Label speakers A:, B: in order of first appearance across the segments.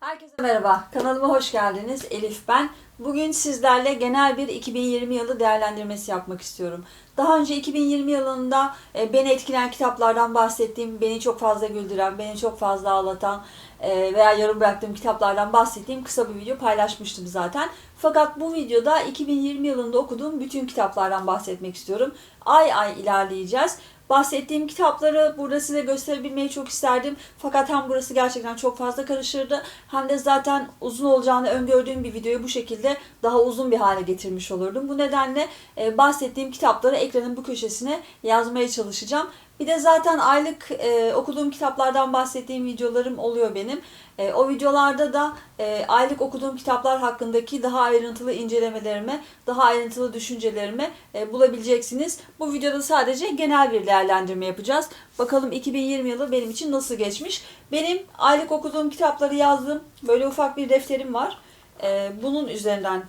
A: Herkese merhaba. Kanalıma hoş geldiniz. Elif ben. Bugün sizlerle genel bir 2020 yılı değerlendirmesi yapmak istiyorum. Daha önce 2020 yılında e, beni etkileyen kitaplardan bahsettiğim, beni çok fazla güldüren, beni çok fazla ağlatan e, veya yarım bıraktığım kitaplardan bahsettiğim kısa bir video paylaşmıştım zaten. Fakat bu videoda 2020 yılında okuduğum bütün kitaplardan bahsetmek istiyorum. Ay ay ilerleyeceğiz. Bahsettiğim kitapları burada size gösterebilmeyi çok isterdim. Fakat hem burası gerçekten çok fazla karışırdı hem de zaten uzun olacağını öngördüğüm bir videoyu bu şekilde daha uzun bir hale getirmiş olurdum. Bu nedenle e, bahsettiğim kitapları ekranın bu köşesine yazmaya çalışacağım. Bir de zaten aylık e, okuduğum kitaplardan bahsettiğim videolarım oluyor benim. E, o videolarda da e, aylık okuduğum kitaplar hakkındaki daha ayrıntılı incelemelerimi, daha ayrıntılı düşüncelerimi e, bulabileceksiniz. Bu videoda sadece genel bir değerlendirme yapacağız. Bakalım 2020 yılı benim için nasıl geçmiş. Benim aylık okuduğum kitapları yazdım. Böyle ufak bir defterim var. E, bunun üzerinden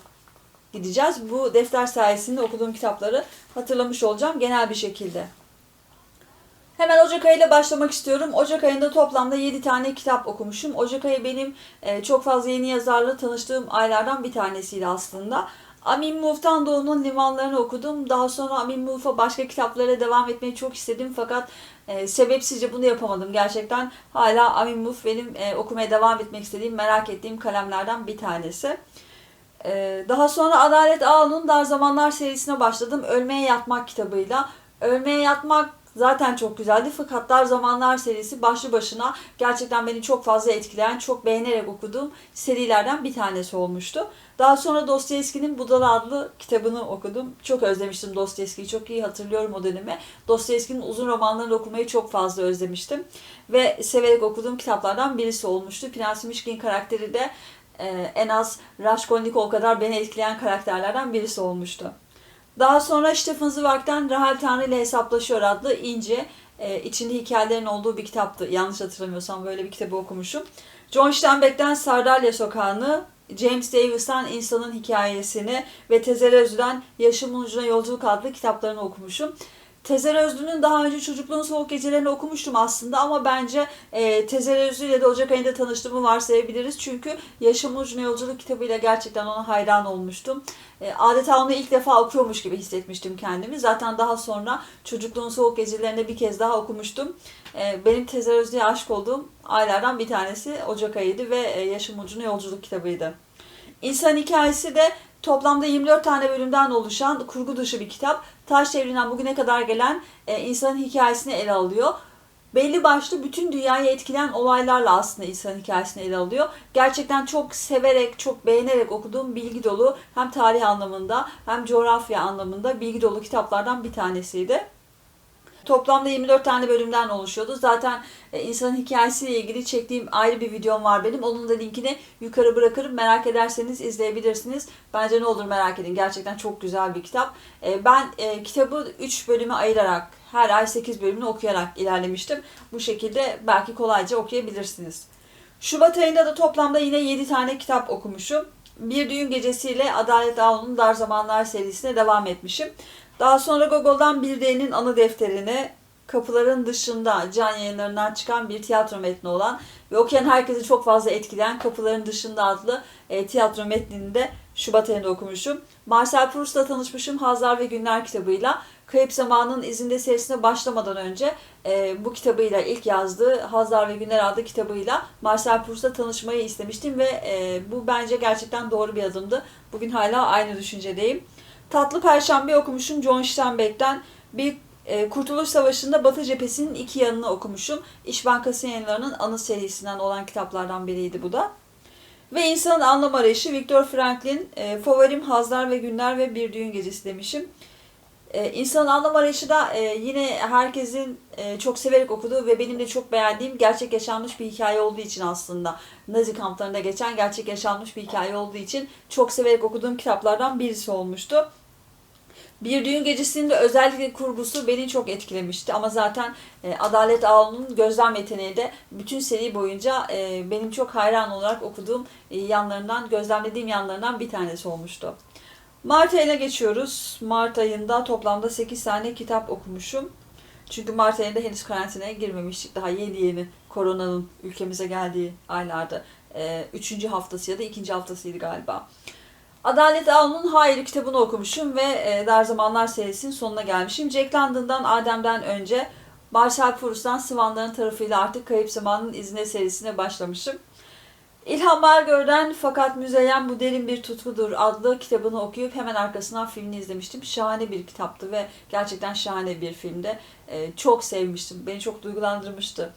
A: gideceğiz. Bu defter sayesinde okuduğum kitapları hatırlamış olacağım genel bir şekilde. Hemen Ocak ayıyla başlamak istiyorum. Ocak ayında toplamda 7 tane kitap okumuşum. Ocak ayı benim e, çok fazla yeni yazarla tanıştığım aylardan bir tanesiydi aslında. Amin Muf'tan Doğu'nun limanlarını okudum. Daha sonra Amin Muf'a başka kitaplara devam etmeyi çok istedim fakat e, sebepsizce bunu yapamadım. Gerçekten hala Amin Muf benim e, okumaya devam etmek istediğim, merak ettiğim kalemlerden bir tanesi. E, daha sonra Adalet Ağa'nın Dar Zamanlar serisine başladım. Ölmeye Yatmak kitabıyla. Ölmeye Yatmak zaten çok güzeldi fakat Dar Zamanlar serisi başlı başına gerçekten beni çok fazla etkileyen, çok beğenerek okuduğum serilerden bir tanesi olmuştu. Daha sonra Dostoyevski'nin Budala adlı kitabını okudum. Çok özlemiştim Dostoyevski'yi, çok iyi hatırlıyorum o dönemi. Dostoyevski'nin uzun romanlarını okumayı çok fazla özlemiştim. Ve severek okuduğum kitaplardan birisi olmuştu. Prens Mişkin karakteri de e, en az Raskolnikov kadar beni etkileyen karakterlerden birisi olmuştu. Daha sonra Stephen Zweig'den Rahel Tanrı ile Hesaplaşıyor adlı ince, e, içinde hikayelerin olduğu bir kitaptı. Yanlış hatırlamıyorsam böyle bir kitabı okumuşum. John Steinbeck'ten Sardalya Sokağı'nı, James Davis'ten İnsanın Hikayesini ve Tezer Özlü'den Yaşamın Ucuna Yolculuk adlı kitaplarını okumuşum. Tezer Özlü'nün daha önce Çocukluğun Soğuk Gecelerini okumuştum aslında ama bence e, Tezer Özlü ile de Ocak ayında tanıştığımı varsayabiliriz. Çünkü Yaşamın Ucuna Yolculuk kitabıyla gerçekten ona hayran olmuştum. E, adeta onu ilk defa okuyormuş gibi hissetmiştim kendimi. Zaten daha sonra Çocukluğun Soğuk Gecelerinde bir kez daha okumuştum. E, benim Tezer Özlü'ye aşık olduğum aylardan bir tanesi Ocak ayıydı ve e, Yaşam Ucuna Yolculuk kitabıydı. İnsan Hikayesi de toplamda 24 tane bölümden oluşan kurgu dışı bir kitap. Taş devrinden bugüne kadar gelen e, insanın hikayesini ele alıyor. Belli başlı bütün dünyayı etkileyen olaylarla aslında insan hikayesini ele alıyor. Gerçekten çok severek, çok beğenerek okuduğum bilgi dolu hem tarih anlamında hem coğrafya anlamında bilgi dolu kitaplardan bir tanesiydi. Toplamda 24 tane bölümden oluşuyordu. Zaten e, insanın hikayesiyle ilgili çektiğim ayrı bir videom var benim. Onun da linkini yukarı bırakırım. Merak ederseniz izleyebilirsiniz. Bence ne olur merak edin. Gerçekten çok güzel bir kitap. E, ben e, kitabı 3 bölüme ayırarak, her ay 8 bölümünü okuyarak ilerlemiştim. Bu şekilde belki kolayca okuyabilirsiniz. Şubat ayında da toplamda yine 7 tane kitap okumuşum. Bir Düğün Gecesi Adalet Ağol'un Dar Zamanlar serisine devam etmişim. Daha sonra Gogol'dan Bir D'nin anı defterini, Kapıların Dışında can yayınlarından çıkan bir tiyatro metni olan ve okuyan herkesi çok fazla etkileyen Kapıların Dışında adlı e, tiyatro metnini de Şubat ayında okumuşum. Marcel Proust'la tanışmışım Hazlar ve Günler kitabıyla. Kayıp Zamanın izinde serisine başlamadan önce e, bu kitabıyla ilk yazdığı Hazlar ve Günler adlı kitabıyla Marcel Proust'la tanışmayı istemiştim ve e, bu bence gerçekten doğru bir adımdı. Bugün hala aynı düşüncedeyim. Tatlı Perşembe okumuşum John Steinbeck'ten. Bir e, Kurtuluş Savaşı'nda Batı cephesinin iki yanını okumuşum. İş Bankası yayınlarının anı serisinden olan kitaplardan biriydi bu da. Ve İnsanın Anlam Arayışı Viktor Franklin, e, favorim Hazlar ve Günler ve Bir Düğün Gecesi demişim. E, İnsanın Anlam Arayışı da e, yine herkesin e, çok severek okuduğu ve benim de çok beğendiğim gerçek yaşanmış bir hikaye olduğu için aslında Nazi kamplarında geçen gerçek yaşanmış bir hikaye olduğu için çok severek okuduğum kitaplardan birisi olmuştu. Bir Düğün Gecesi'nin de özellikle kurgusu beni çok etkilemişti. Ama zaten e, Adalet Ağaoğlu'nun gözlem yeteneği de bütün seri boyunca benim çok hayran olarak okuduğum yanlarından, gözlemlediğim yanlarından bir tanesi olmuştu. Mart ayına geçiyoruz. Mart ayında toplamda 8 tane kitap okumuşum. Çünkü Mart ayında henüz karantinaya girmemiştik. Daha yeni yeni koronanın ülkemize geldiği aylarda. E, üçüncü haftası ya da ikinci haftasıydı galiba. Adalet Ağaoğlu'nun Hayır kitabını okumuşum ve e, Dar Zamanlar serisinin sonuna gelmişim. Jack London'dan Adem'den önce Marcel Proust'tan Sıvanların tarafıyla artık Kayıp Zamanın İzine serisine başlamışım. İlhan Bargör'den Fakat Müzeyyen Bu Derin Bir Tutkudur adlı kitabını okuyup hemen arkasından filmini izlemiştim. Şahane bir kitaptı ve gerçekten şahane bir filmdi. E, çok sevmiştim. Beni çok duygulandırmıştı.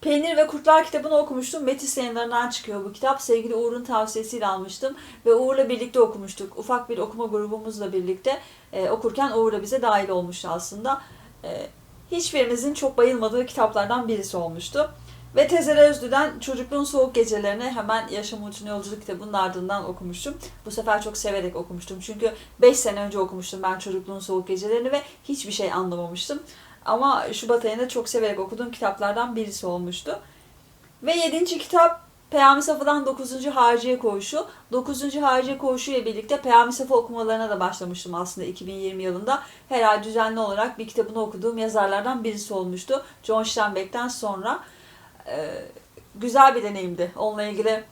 A: Peynir ve Kurtlar kitabını okumuştum. Metis yayınlarından çıkıyor bu kitap. Sevgili Uğur'un tavsiyesiyle almıştım. Ve Uğur'la birlikte okumuştuk. Ufak bir okuma grubumuzla birlikte e, okurken Uğur da bize dahil olmuştu aslında. E, hiçbirimizin çok bayılmadığı kitaplardan birisi olmuştu. Ve Tezer Özlü'den Çocukluğun Soğuk Gecelerini hemen Yaşam Uçun Yolculuk kitabının ardından okumuştum. Bu sefer çok severek okumuştum. Çünkü 5 sene önce okumuştum ben Çocukluğun Soğuk Gecelerini ve hiçbir şey anlamamıştım. Ama Şubat ayında çok severek okuduğum kitaplardan birisi olmuştu. Ve 7. kitap Peyami Safa'dan 9. Harciye Koğuşu. 9. Harciye Koğuşu ile birlikte Peyami Safa okumalarına da başlamıştım aslında 2020 yılında. Her ay düzenli olarak bir kitabını okuduğum yazarlardan birisi olmuştu. John Steinbeck'ten sonra. Ee, güzel bir deneyimdi. Onunla ilgili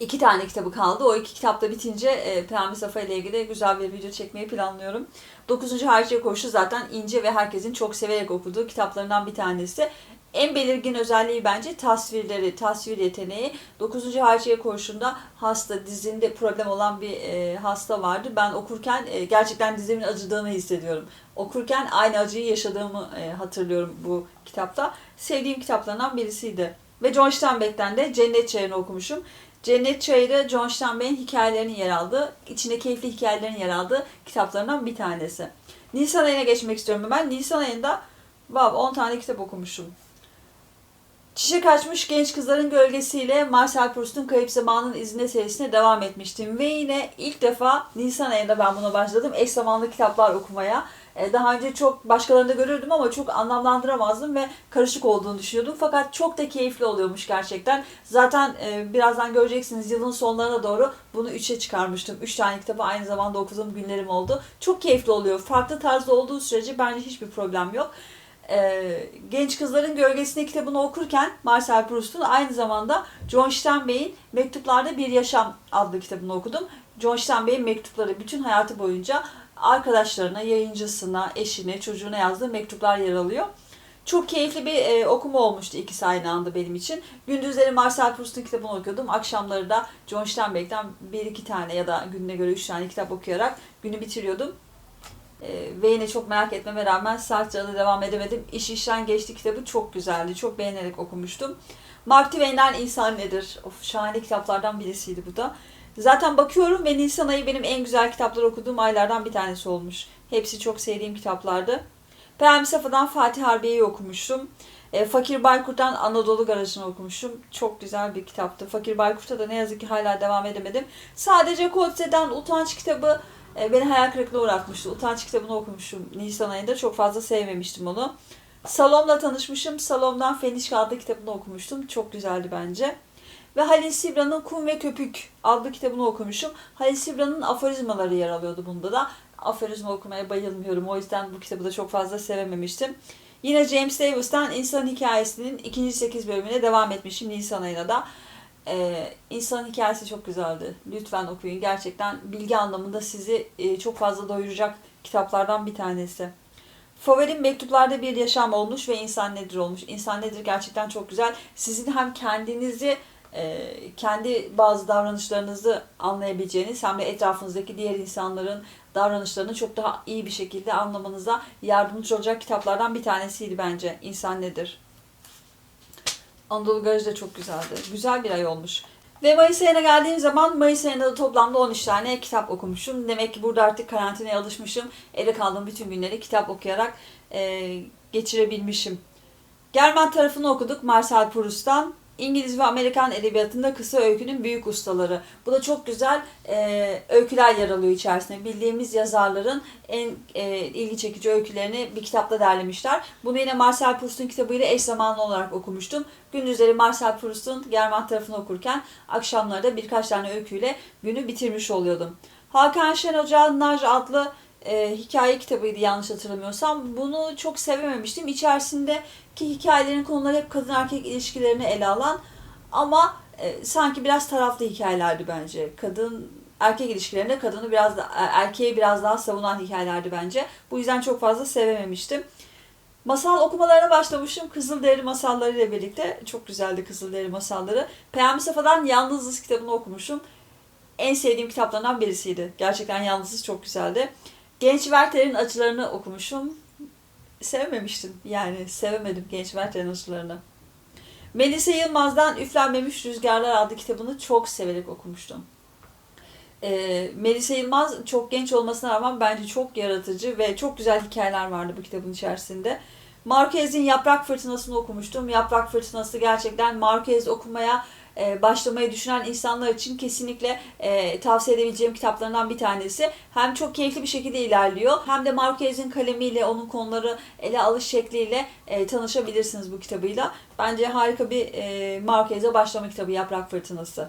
A: iki tane kitabı kaldı. O iki kitap da bitince e, Peyami Safa ile ilgili güzel bir video çekmeyi planlıyorum. 9. Harciye Koğuşu zaten ince ve herkesin çok severek okuduğu kitaplarından bir tanesi. En belirgin özelliği bence tasvirleri, tasvir yeteneği. 9. Harciye Koğuşu'nda hasta, dizinde problem olan bir e, hasta vardı. Ben okurken e, gerçekten dizimin acıdığını hissediyorum. Okurken aynı acıyı yaşadığımı e, hatırlıyorum bu kitapta. Sevdiğim kitaplarından birisiydi. Ve John Steinbeck'ten de Cennet Çayırı'nı okumuşum. Cennet Çayırı John Steinbeck'in hikayelerinin yer aldığı, içinde keyifli hikayelerin yer aldığı kitaplarından bir tanesi. Nisan ayına geçmek istiyorum ben. Nisan ayında wow, 10 tane kitap okumuşum. Çiçek açmış genç kızların gölgesiyle Marcel Proust'un Kayıp Zamanın İzine serisine devam etmiştim. Ve yine ilk defa Nisan ayında ben buna başladım. Eş zamanlı kitaplar okumaya. E, daha önce çok başkalarında görürdüm ama çok anlamlandıramazdım ve karışık olduğunu düşünüyordum. Fakat çok da keyifli oluyormuş gerçekten. Zaten e, birazdan göreceksiniz yılın sonlarına doğru bunu 3'e çıkarmıştım. 3 tane kitabı aynı zamanda okuduğum günlerim oldu. Çok keyifli oluyor. Farklı tarzda olduğu sürece bence hiçbir problem yok e, Genç Kızların Gölgesinde kitabını okurken Marcel Proust'un aynı zamanda John Steinbeck'in Mektuplarda Bir Yaşam adlı kitabını okudum. John Steinbeck'in mektupları bütün hayatı boyunca arkadaşlarına, yayıncısına, eşine, çocuğuna yazdığı mektuplar yer alıyor. Çok keyifli bir e, okuma olmuştu ikisi aynı anda benim için. Gündüzleri Marcel Proust'un kitabını okuyordum. Akşamları da John Steinbeck'ten bir iki tane ya da gününe göre üç tane kitap okuyarak günü bitiriyordum. E, ve çok merak etmeme rağmen Sartre'da devam edemedim. İş işten geçti kitabı çok güzeldi. Çok beğenerek okumuştum. Mark Twain'den İnsan Nedir? Of, şahane kitaplardan birisiydi bu da. Zaten bakıyorum ve Nisan ayı benim en güzel kitaplar okuduğum aylardan bir tanesi olmuş. Hepsi çok sevdiğim kitaplardı. Peyami Safa'dan Fatih Harbiye'yi okumuştum. E, Fakir Baykurt'tan Anadolu Garajı'nı okumuşum. Çok güzel bir kitaptı. Fakir Baykurt'a da ne yazık ki hala devam edemedim. Sadece Kotze'den Utanç kitabı e, beni hayal kırıklığına uğratmıştı. Utanç kitabını okumuşum Nisan ayında. Çok fazla sevmemiştim onu. Salom'la tanışmışım. Salom'dan Feniş adlı kitabını okumuştum. Çok güzeldi bence. Ve Halil Sibra'nın Kum ve Köpük adlı kitabını okumuşum. Halil Sibra'nın aforizmaları yer alıyordu bunda da. Aforizma okumaya bayılmıyorum. O yüzden bu kitabı da çok fazla sevememiştim. Yine James Davis'ten İnsan Hikayesi'nin ikinci sekiz bölümüne devam etmişim Nisan ayında da. Ee, insanın hikayesi çok güzeldi. Lütfen okuyun. Gerçekten bilgi anlamında sizi e, çok fazla doyuracak kitaplardan bir tanesi. Favorim mektuplarda bir yaşam olmuş ve insan nedir olmuş. İnsan nedir gerçekten çok güzel. Sizin hem kendinizi e, kendi bazı davranışlarınızı anlayabileceğiniz hem de etrafınızdaki diğer insanların davranışlarını çok daha iyi bir şekilde anlamanıza yardımcı olacak kitaplardan bir tanesiydi bence. İnsan nedir? Anadolu Garajı da çok güzeldi. Güzel bir ay olmuş. Ve Mayıs ayına geldiğim zaman Mayıs ayında da toplamda 13 tane kitap okumuşum. Demek ki burada artık karantinaya alışmışım. Evde kaldığım bütün günleri kitap okuyarak e, geçirebilmişim. Germen tarafını okuduk Marcel Proust'tan. İngiliz ve Amerikan edebiyatında kısa öykünün büyük ustaları. Bu da çok güzel e, öyküler yer alıyor içerisinde. Bildiğimiz yazarların en e, ilgi çekici öykülerini bir kitapta derlemişler. Bunu yine Marcel Proust'un kitabıyla eş zamanlı olarak okumuştum. Gündüzleri Marcel Proust'un German tarafını okurken akşamları da birkaç tane öyküyle günü bitirmiş oluyordum. Hakan Şen Hoca Naj adlı e, hikaye kitabıydı yanlış hatırlamıyorsam. Bunu çok sevememiştim. İçerisindeki hikayelerin konuları hep kadın erkek ilişkilerini ele alan ama e, sanki biraz taraflı hikayelerdi bence. Kadın erkek ilişkilerinde kadını biraz da, e, erkeği biraz daha savunan hikayelerdi bence. Bu yüzden çok fazla sevememiştim. Masal okumalarına başlamışım. Kızılderili masalları ile birlikte. Çok güzeldi Kızılderili masalları. Peyami Safa'dan Yalnızız kitabını okumuşum. En sevdiğim kitaplarından birisiydi. Gerçekten Yalnızız çok güzeldi. Genç Werther'in acılarını okumuşum. Sevmemiştim. Yani sevemedim Genç Werther'in acılarını. Melisa Yılmaz'dan Üflenmemiş Rüzgarlar adlı kitabını çok severek okumuştum. E, Melisa Yılmaz çok genç olmasına rağmen bence çok yaratıcı ve çok güzel hikayeler vardı bu kitabın içerisinde. Marquez'in Yaprak Fırtınası'nı okumuştum. Yaprak Fırtınası gerçekten Marquez okumaya e, başlamayı düşünen insanlar için kesinlikle e, tavsiye edebileceğim kitaplarından bir tanesi. Hem çok keyifli bir şekilde ilerliyor hem de Marquez'in kalemiyle, onun konuları ele alış şekliyle e, tanışabilirsiniz bu kitabıyla. Bence harika bir e, Marquez'e başlama kitabı Yaprak Fırtınası.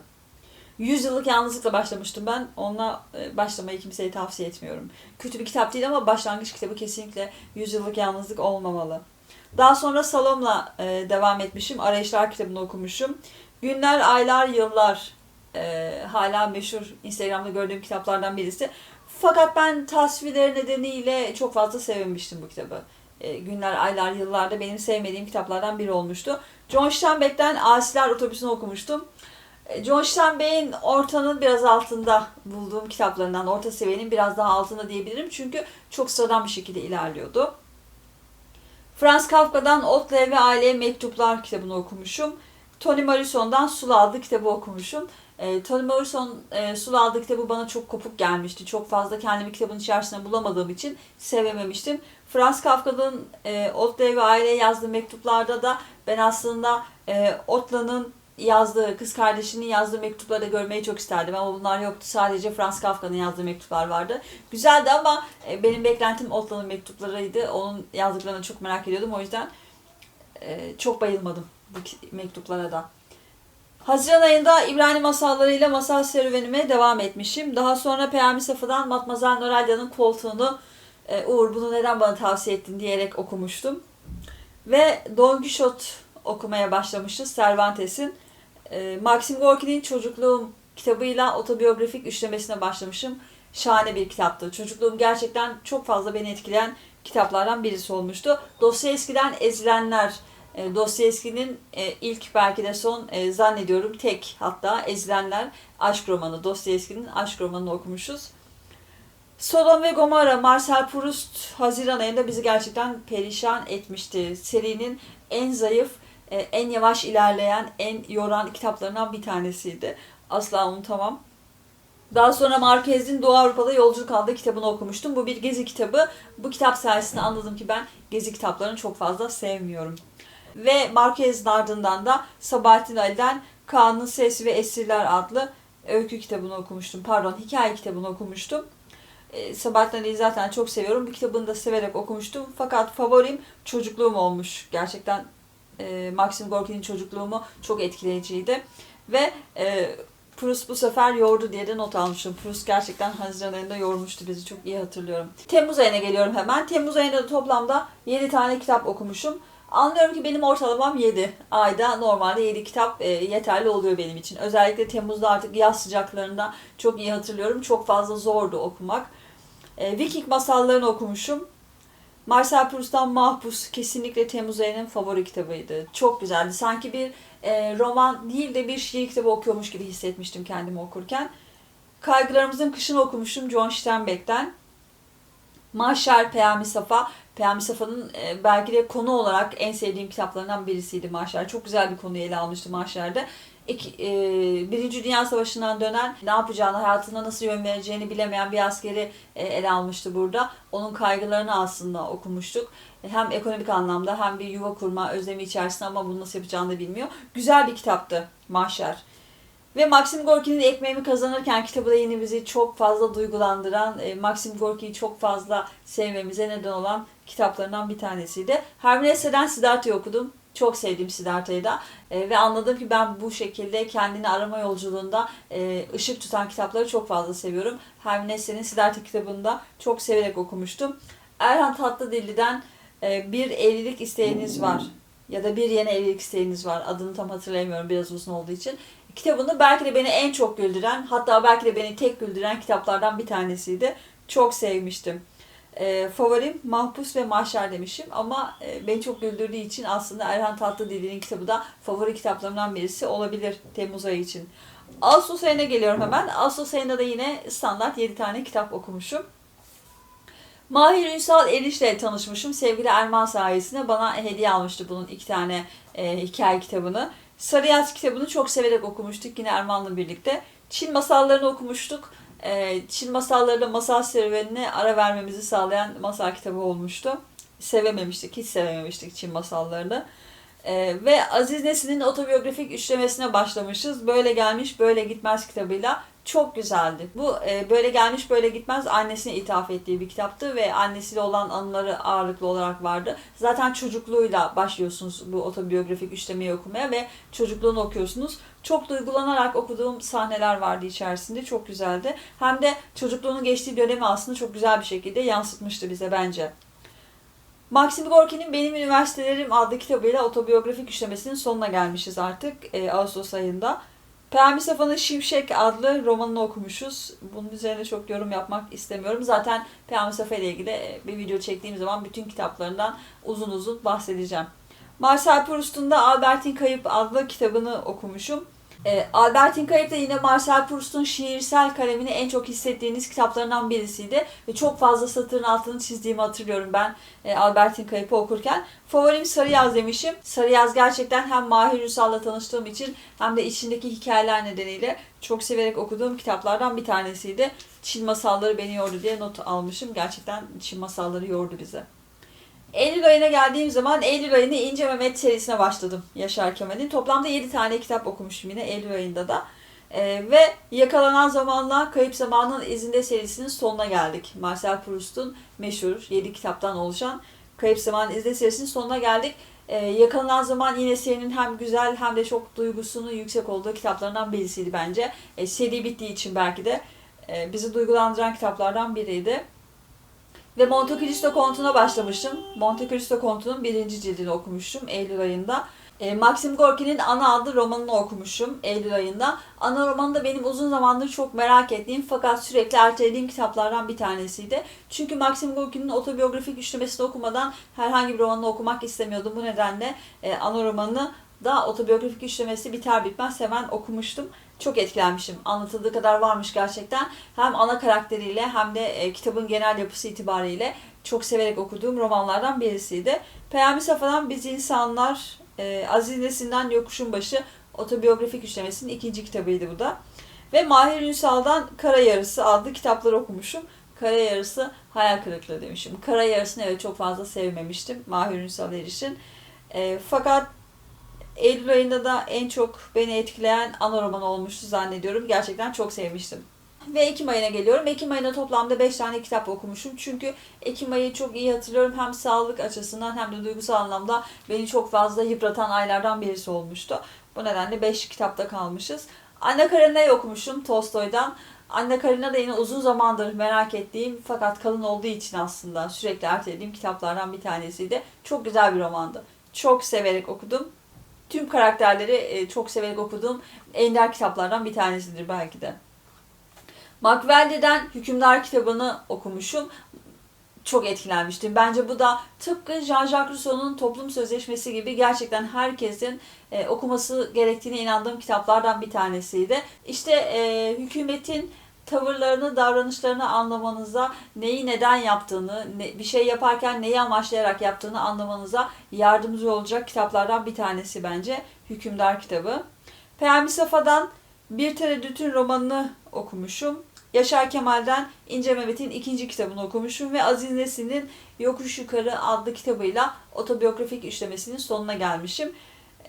A: 100 yıllık yalnızlıkla başlamıştım ben. Onunla başlamayı kimseye tavsiye etmiyorum. Kötü bir kitap değil ama başlangıç kitabı kesinlikle 100 yıllık yalnızlık olmamalı. Daha sonra Salom'la devam etmişim. Arayışlar kitabını okumuşum. Günler, aylar, yıllar e, hala meşhur Instagram'da gördüğüm kitaplardan birisi. Fakat ben tasvirleri nedeniyle çok fazla sevmemiştim bu kitabı. E, Günler, aylar, yıllarda benim sevmediğim kitaplardan biri olmuştu. John Steinbeck'ten Asiler Otobüsü'nü okumuştum. E, John Steinbeck'in ortanın biraz altında bulduğum kitaplarından, orta seviyenin biraz daha altında diyebilirim. Çünkü çok sıradan bir şekilde ilerliyordu. Franz Kafka'dan Otley ve Aileye Mektuplar kitabını okumuşum. Toni Morrison'dan Sula adlı kitabı okumuşum. E, Toni Morrison e, Sula adlı kitabı bana çok kopuk gelmişti. Çok fazla kendimi kitabın içerisinde bulamadığım için sevememiştim. Franz Kafka'nın e, Otley ve aileye yazdığı mektuplarda da ben aslında e, Otla'nın yazdığı, kız kardeşinin yazdığı mektupları da görmeyi çok isterdim ama bunlar yoktu. Sadece Franz Kafka'nın yazdığı mektuplar vardı. Güzeldi ama e, benim beklentim Otla'nın mektuplarıydı. Onun yazdıklarını çok merak ediyordum. O yüzden e, çok bayılmadım bu mektuplara da. Haziran ayında İbrani masallarıyla masal serüvenime devam etmişim. Daha sonra Peyami Safa'dan Matmazel Noralya'nın koltuğunu e, Uğur bunu neden bana tavsiye ettin diyerek okumuştum. Ve Don Quixote okumaya başlamışız Cervantes'in. E, Maxim Gorki'nin Çocukluğum kitabıyla otobiyografik üçlemesine başlamışım. Şahane bir kitaptı. Çocukluğum gerçekten çok fazla beni etkileyen kitaplardan birisi olmuştu. Dosya eskiden Ezilenler Dostoyevski'nin e, ilk belki de son e, zannediyorum tek hatta Ezilenler aşk romanı. Dostoyevski'nin aşk romanını okumuşuz. Sodom ve Gomorra, Marcel Proust Haziran ayında bizi gerçekten perişan etmişti. Serinin en zayıf, e, en yavaş ilerleyen, en yoran kitaplarından bir tanesiydi. Asla unutamam. Daha sonra Marquez'in Doğu Avrupa'da Yolculuk adlı kitabını okumuştum. Bu bir gezi kitabı. Bu kitap sayesinde anladım ki ben gezi kitaplarını çok fazla sevmiyorum. Ve Marquez'in ardından da Sabahattin Ali'den Kaan'ın Ses ve Esirler adlı öykü kitabını okumuştum. Pardon hikaye kitabını okumuştum. E, Sabahattin Ali'yi zaten çok seviyorum. Bu kitabını da severek okumuştum. Fakat favorim çocukluğum olmuş. Gerçekten e, Maxim Gorki'nin çocukluğumu çok etkileyiciydi. Ve e, Proust bu sefer yordu diye de not almışım. Proust gerçekten Haziran ayında yormuştu bizi. Çok iyi hatırlıyorum. Temmuz ayına geliyorum hemen. Temmuz ayında da toplamda 7 tane kitap okumuşum. Anlıyorum ki benim ortalamam 7. Ayda normalde 7 kitap e, yeterli oluyor benim için. Özellikle Temmuz'da artık yaz sıcaklarında çok iyi hatırlıyorum. Çok fazla zordu okumak. E, Viking masallarını okumuşum. Marcel Proust'tan Mahpus kesinlikle Temmuz ayının favori kitabıydı. Çok güzeldi. Sanki bir e, roman değil de bir şiir kitabı okuyormuş gibi hissetmiştim kendimi okurken. Kaygılarımızın Kışını okumuşum John Steinbeck'ten. Mahşer Peyami Safa. Peyami Safa'nın e, belki de konu olarak en sevdiğim kitaplarından birisiydi Mahşer. Çok güzel bir konuyu ele almıştı Mahşer'de. İki, e, Birinci Dünya Savaşı'ndan dönen ne yapacağını, hayatına nasıl yön vereceğini bilemeyen bir askeri e, ele almıştı burada. Onun kaygılarını aslında okumuştuk. Hem ekonomik anlamda hem bir yuva kurma özlemi içerisinde ama bunu nasıl yapacağını da bilmiyor. Güzel bir kitaptı Mahşer. Ve Maxim Gorki'nin Ekmeğimi Kazanırken kitabı da yine bizi çok fazla duygulandıran, e, Maxim Gorki'yi çok fazla sevmemize neden olan kitaplarından bir tanesiydi. Hermine Hesse'den Siddhartha'yı okudum. Çok sevdim Siddhartha'yı da. E, ve anladım ki ben bu şekilde kendini arama yolculuğunda e, ışık tutan kitapları çok fazla seviyorum. Hermine Hesse'nin Siddhartha kitabını da çok severek okumuştum. Erhan Tatlıdilli'den e, bir evlilik isteğiniz var ya da bir yeni evlilik isteğiniz var. Adını tam hatırlayamıyorum biraz uzun olduğu için. Kitabını belki de beni en çok güldüren, hatta belki de beni tek güldüren kitaplardan bir tanesiydi. Çok sevmiştim. E, favorim Mahpus ve Mahşer demişim ama e, beni çok güldürdüğü için aslında Erhan Tatlıdilli'nin kitabı da favori kitaplarımdan birisi olabilir Temmuz ayı için. Ağustos ayına geliyorum hemen. Ağustos ayında da yine standart 7 tane kitap okumuşum. Mahir Ünsal Eriş'le tanışmışım. Sevgili Erman sayesinde bana hediye almıştı bunun iki tane e, hikaye kitabını. Sarı Yaz kitabını çok severek okumuştuk yine Erman'la birlikte. Çin masallarını okumuştuk. E, Çin masallarıyla masal serüvenine ara vermemizi sağlayan masal kitabı olmuştu. Sevememiştik, hiç sevememiştik Çin masallarını. E, ve Aziz Nesin'in otobiyografik üçlemesine başlamışız. Böyle gelmiş, böyle gitmez kitabıyla. Çok güzeldi. Bu e, böyle gelmiş böyle gitmez annesine ithaf ettiği bir kitaptı ve annesiyle olan anıları ağırlıklı olarak vardı. Zaten çocukluğuyla başlıyorsunuz bu otobiyografik üçlemeyi okumaya ve çocukluğunu okuyorsunuz. Çok duygulanarak okuduğum sahneler vardı içerisinde. Çok güzeldi. Hem de çocukluğunun geçtiği dönemi aslında çok güzel bir şekilde yansıtmıştı bize bence. Maxim Gorki'nin Benim Üniversitelerim adlı kitabıyla otobiyografik üçlemesinin sonuna gelmişiz artık e, Ağustos ayında. Peyami Safa'nın Şimşek adlı romanını okumuşuz. Bunun üzerine çok yorum yapmak istemiyorum. Zaten Peyami Safa ile ilgili e, bir video çektiğim zaman bütün kitaplarından uzun uzun bahsedeceğim. Marcel Proust'un da Albert'in Kayıp adlı kitabını okumuşum. E, Albert'in Kayıp da yine Marcel Proust'un şiirsel kalemini en çok hissettiğiniz kitaplarından birisiydi. Ve çok fazla satırın altını çizdiğimi hatırlıyorum ben e, Albert'in Kayıp'ı okurken. Favorim Sarı Yaz demişim. Sarı Yaz gerçekten hem Mahir Ünsal'la tanıştığım için hem de içindeki hikayeler nedeniyle çok severek okuduğum kitaplardan bir tanesiydi. Çin masalları beni yordu diye not almışım. Gerçekten Çin masalları yordu bize. Eylül ayına geldiğim zaman Eylül ayını İnce Mehmet serisine başladım Yaşar Kemal'in. Toplamda 7 tane kitap okumuşum yine Eylül ayında da. Ee, ve Yakalanan Zamanla Kayıp Zamanın İzinde serisinin sonuna geldik. Marcel Proust'un meşhur 7 kitaptan oluşan Kayıp Zamanın İzinde serisinin sonuna geldik. Ee, Yakalanan Zaman yine serinin hem güzel hem de çok duygusunun yüksek olduğu kitaplarından birisiydi bence. Ee, seri bittiği için belki de e, bizi duygulandıran kitaplardan biriydi. Ve Monte Cristo Kontu'na başlamıştım. Monte Cristo Kontu'nun birinci cildini okumuştum Eylül ayında. E, Maxim Gorki'nin Ana adlı romanını okumuşum Eylül ayında. Ana romanı da benim uzun zamandır çok merak ettiğim fakat sürekli ertelediğim kitaplardan bir tanesiydi. Çünkü Maxim Gorki'nin otobiyografik üçlemesini okumadan herhangi bir romanını okumak istemiyordum. Bu nedenle e, ana romanını da otobiyografik üçlemesi biter bitmez hemen okumuştum. Çok etkilenmişim. Anlatıldığı kadar varmış gerçekten. Hem ana karakteriyle hem de e, kitabın genel yapısı itibariyle çok severek okuduğum romanlardan birisiydi. Peyami Safa'dan Biz İnsanlar, e, Aziz Nesin'den Yokuşun Başı otobiyografik üçlemesinin ikinci kitabıydı bu da. Ve Mahir Ünsal'dan Kara Yarısı adlı kitapları okumuşum. Kara Yarısı hayal kırıklığı demişim. Kara Yarısı'nı evet çok fazla sevmemiştim Mahir Ünsal Eriş'in. E, fakat Eylül ayında da en çok beni etkileyen ana roman olmuştu zannediyorum. Gerçekten çok sevmiştim. Ve Ekim ayına geliyorum. Ekim ayında toplamda 5 tane kitap okumuşum. Çünkü Ekim ayı çok iyi hatırlıyorum. Hem sağlık açısından hem de duygusal anlamda beni çok fazla yıpratan aylardan birisi olmuştu. Bu nedenle 5 kitapta kalmışız. Anne Karenina'yı okumuşum Tolstoy'dan. Anne Karina da yine uzun zamandır merak ettiğim fakat kalın olduğu için aslında sürekli ertelediğim kitaplardan bir tanesiydi. Çok güzel bir romandı. Çok severek okudum tüm karakterleri e, çok severek okuduğum ender kitaplardan bir tanesidir belki de. Machiavelli'den Hükümdar kitabını okumuşum. Çok etkilenmiştim. Bence bu da tıpkı Jean-Jacques Rousseau'nun Toplum Sözleşmesi gibi gerçekten herkesin e, okuması gerektiğine inandığım kitaplardan bir tanesiydi. İşte e, hükümetin tavırlarını, davranışlarını anlamanıza, neyi neden yaptığını, ne, bir şey yaparken neyi amaçlayarak yaptığını anlamanıza yardımcı olacak kitaplardan bir tanesi bence Hükümdar kitabı. Peyami Safa'dan Bir Tereddütün romanını okumuşum. Yaşar Kemal'den İnce Mehmet'in ikinci kitabını okumuşum ve Aziz Nesin'in Yokuş Yukarı adlı kitabıyla otobiyografik işlemesinin sonuna gelmişim.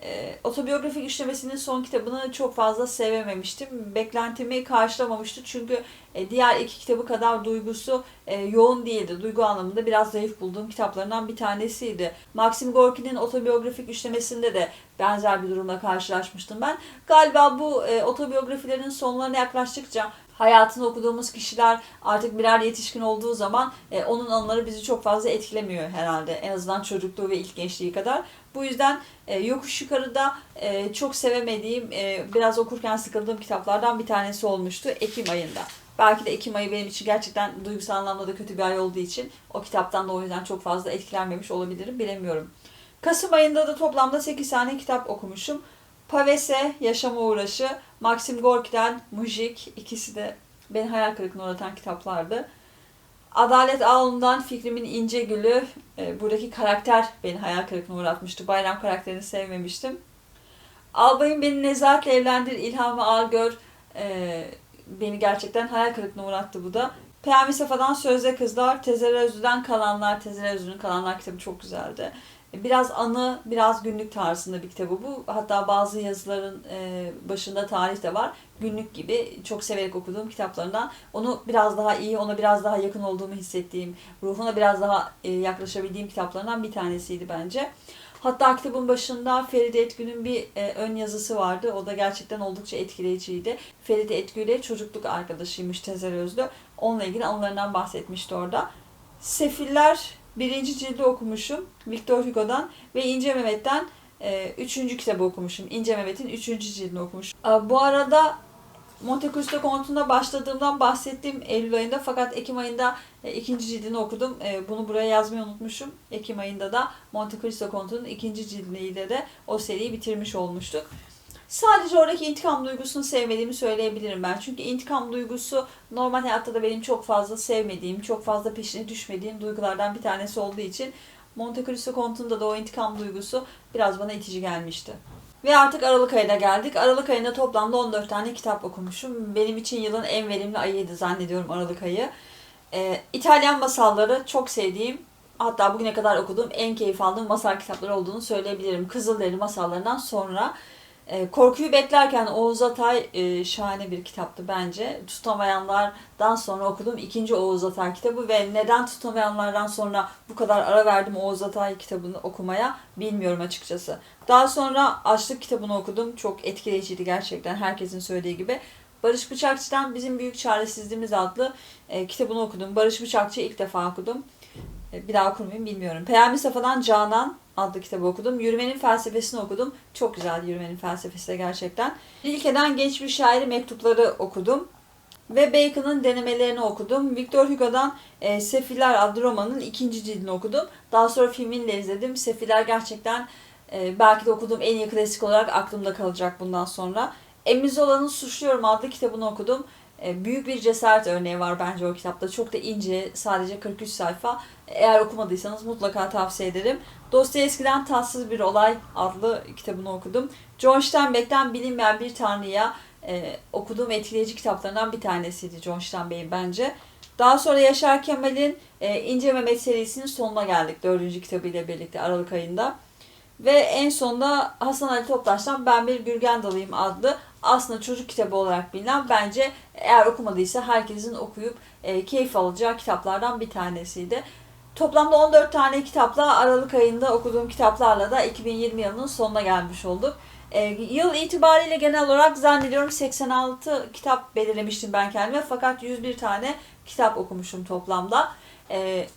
A: Ee, otobiyografik işlemesinin son kitabını çok fazla sevememiştim. Beklentimi karşılamamıştı çünkü e, diğer iki kitabı kadar duygusu e, yoğun değildi. Duygu anlamında biraz zayıf bulduğum kitaplarından bir tanesiydi. Maxim Gorki'nin otobiyografik işlemesinde de benzer bir durumla karşılaşmıştım ben. Galiba bu e, otobiyografilerin sonlarına yaklaştıkça hayatını okuduğumuz kişiler artık birer yetişkin olduğu zaman e, onun anıları bizi çok fazla etkilemiyor herhalde. En azından çocukluğu ve ilk gençliği kadar. Bu yüzden e, Yokuş Yukarı'da e, çok sevemediğim, e, biraz okurken sıkıldığım kitaplardan bir tanesi olmuştu Ekim ayında. Belki de Ekim ayı benim için gerçekten duygusal anlamda da kötü bir ay olduğu için o kitaptan da o yüzden çok fazla etkilenmemiş olabilirim bilemiyorum. Kasım ayında da toplamda 8 tane kitap okumuşum. Pavese, Yaşama Uğraşı, Maxim Gorki'den Mujik ikisi de beni hayal kırıklığına uğratan kitaplardı. Adalet Ağlı'ndan Fikrimin İnce Gülü, e, buradaki karakter beni hayal kırıklığına uğratmıştı. Bayram karakterini sevmemiştim. Albayım Beni Nezahatle Evlendir, İlhamı Ağgör, e, beni gerçekten hayal kırıklığına uğrattı bu da. Peyami Safa'dan Sözde Kızlar, Tezer Özlü'den Kalanlar, Tezer Özlü'nün Kalanlar kitabı çok güzeldi. Biraz anı, biraz günlük tarzında bir kitabı bu. Hatta bazı yazıların e, başında tarih de var. Günlük gibi çok severek okuduğum kitaplarından. Onu biraz daha iyi, ona biraz daha yakın olduğumu hissettiğim, ruhuna biraz daha e, yaklaşabildiğim kitaplarından bir tanesiydi bence. Hatta kitabın başında Feride Etgün'ün bir e, ön yazısı vardı. O da gerçekten oldukça etkileyiciydi. Feride Etgü ile çocukluk arkadaşıymış Tezer Özlü. Onunla ilgili anılarından bahsetmişti orada. Sefiller birinci cildi okumuşum Victor Hugo'dan ve İnce Mehmet'ten e, üçüncü kitabı okumuşum. İnce Mehmet'in üçüncü cildini okumuşum. E, bu arada Monte Cristo Kontu'na başladığımdan bahsettiğim Eylül ayında fakat Ekim ayında e, ikinci cildini okudum. E, bunu buraya yazmayı unutmuşum. Ekim ayında da Monte Cristo Kontu'nun ikinci cildiyle de o seriyi bitirmiş olmuştuk. Sadece oradaki intikam duygusunu sevmediğimi söyleyebilirim ben. Çünkü intikam duygusu normal hayatta da benim çok fazla sevmediğim, çok fazla peşine düşmediğim duygulardan bir tanesi olduğu için Monte Cristo Kontu'nda da o intikam duygusu biraz bana itici gelmişti. Ve artık Aralık ayına geldik. Aralık ayında toplamda 14 tane kitap okumuşum. Benim için yılın en verimli ayıydı zannediyorum Aralık ayı. Ee, İtalyan masalları çok sevdiğim, hatta bugüne kadar okuduğum en keyif aldığım masal kitapları olduğunu söyleyebilirim. Kızılderili masallarından sonra. E, Korkuyu Beklerken Oğuz Atay e, şahane bir kitaptı bence. Tutamayanlardan sonra okuduğum ikinci Oğuz Atay kitabı ve neden Tutamayanlardan sonra bu kadar ara verdim Oğuz Atay kitabını okumaya bilmiyorum açıkçası. Daha sonra Açlık kitabını okudum. Çok etkileyiciydi gerçekten herkesin söylediği gibi. Barış Bıçakçı'dan Bizim Büyük Çaresizliğimiz adlı e, kitabını okudum. Barış Bıçakçı'yı ilk defa okudum. E, bir daha okur muyum bilmiyorum. Peyami Safa'dan Canan adlı kitabı okudum. Yürümenin felsefesini okudum. Çok güzel Yürümenin felsefesi de gerçekten. İlkeden Genç Bir Şairi Mektupları okudum. Ve Bacon'ın denemelerini okudum. Victor Hugo'dan e, Sefiller adlı romanın ikinci cildini okudum. Daha sonra filmini de izledim. Sefiller gerçekten e, belki de okuduğum en iyi klasik olarak aklımda kalacak bundan sonra. Emil Zola'nın Suçluyorum adlı kitabını okudum. E, büyük bir cesaret örneği var bence o kitapta. Çok da ince, sadece 43 sayfa. Eğer okumadıysanız mutlaka tavsiye ederim. Dostoyevski'den Tatsız Bir Olay adlı kitabını okudum. John Steinbeck'ten Bilinmeyen Bir Tanrı'ya e, okuduğum etkileyici kitaplarından bir tanesiydi John Steinbeck'in bence. Daha sonra Yaşar Kemal'in e, İnce Mehmet serisinin sonuna geldik dördüncü kitabıyla birlikte Aralık ayında. Ve en sonunda Hasan Ali Toptaş'tan Ben Bir Gürgen Dalıyım adlı aslında çocuk kitabı olarak bilinen bence eğer okumadıysa herkesin okuyup e, keyif alacağı kitaplardan bir tanesiydi. Toplamda 14 tane kitapla Aralık ayında okuduğum kitaplarla da 2020 yılının sonuna gelmiş olduk. E, yıl itibariyle genel olarak zannediyorum 86 kitap belirlemiştim ben kendime fakat 101 tane kitap okumuşum toplamda. E,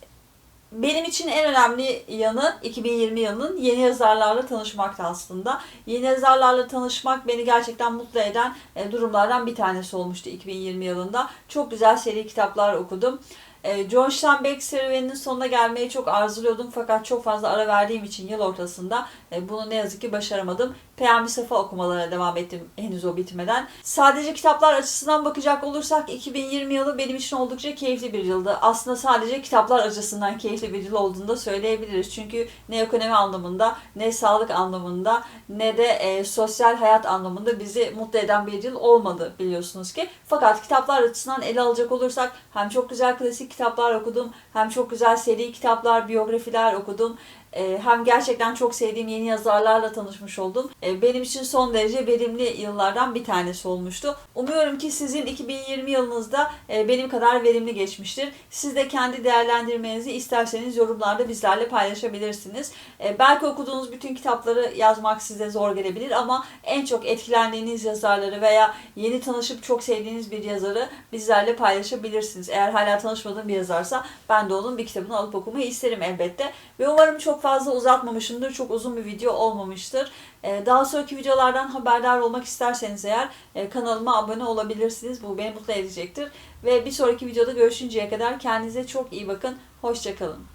A: benim için en önemli yanı 2020 yılının yeni yazarlarla tanışmaktı aslında. Yeni yazarlarla tanışmak beni gerçekten mutlu eden e, durumlardan bir tanesi olmuştu 2020 yılında. Çok güzel seri kitaplar okudum. E, John Steinbeck serüveninin sonuna gelmeyi çok arzuluyordum fakat çok fazla ara verdiğim için yıl ortasında e, bunu ne yazık ki başaramadım. Peyami Safa okumalarına devam ettim henüz o bitmeden. Sadece kitaplar açısından bakacak olursak 2020 yılı benim için oldukça keyifli bir yıldı. Aslında sadece kitaplar açısından keyifli bir yıl olduğunu da söyleyebiliriz. Çünkü ne ekonomi anlamında, ne sağlık anlamında, ne de e, sosyal hayat anlamında bizi mutlu eden bir yıl olmadı biliyorsunuz ki. Fakat kitaplar açısından ele alacak olursak hem çok güzel klasik kitaplar okudum, hem çok güzel seri kitaplar, biyografiler okudum. E, hem gerçekten çok sevdiğim yeni yazarlarla tanışmış oldum. E, benim için son derece verimli yıllardan bir tanesi olmuştu. Umuyorum ki sizin 2020 yılınızda e, benim kadar verimli geçmiştir. Siz de kendi değerlendirmenizi isterseniz yorumlarda bizlerle paylaşabilirsiniz. E, belki okuduğunuz bütün kitapları yazmak size zor gelebilir ama en çok etkilendiğiniz yazarları veya yeni tanışıp çok sevdiğiniz bir yazarı bizlerle paylaşabilirsiniz. Eğer hala tanışmadığım bir yazarsa ben de onun bir kitabını alıp okumayı isterim elbette. Ve umarım çok fazla uzatmamışımdır. Çok uzun bir video olmamıştır. Ee, Daha sonraki videolardan haberdar olmak isterseniz eğer e, kanalıma abone olabilirsiniz. Bu beni mutlu edecektir. Ve bir sonraki videoda görüşünceye kadar kendinize çok iyi bakın. Hoşçakalın.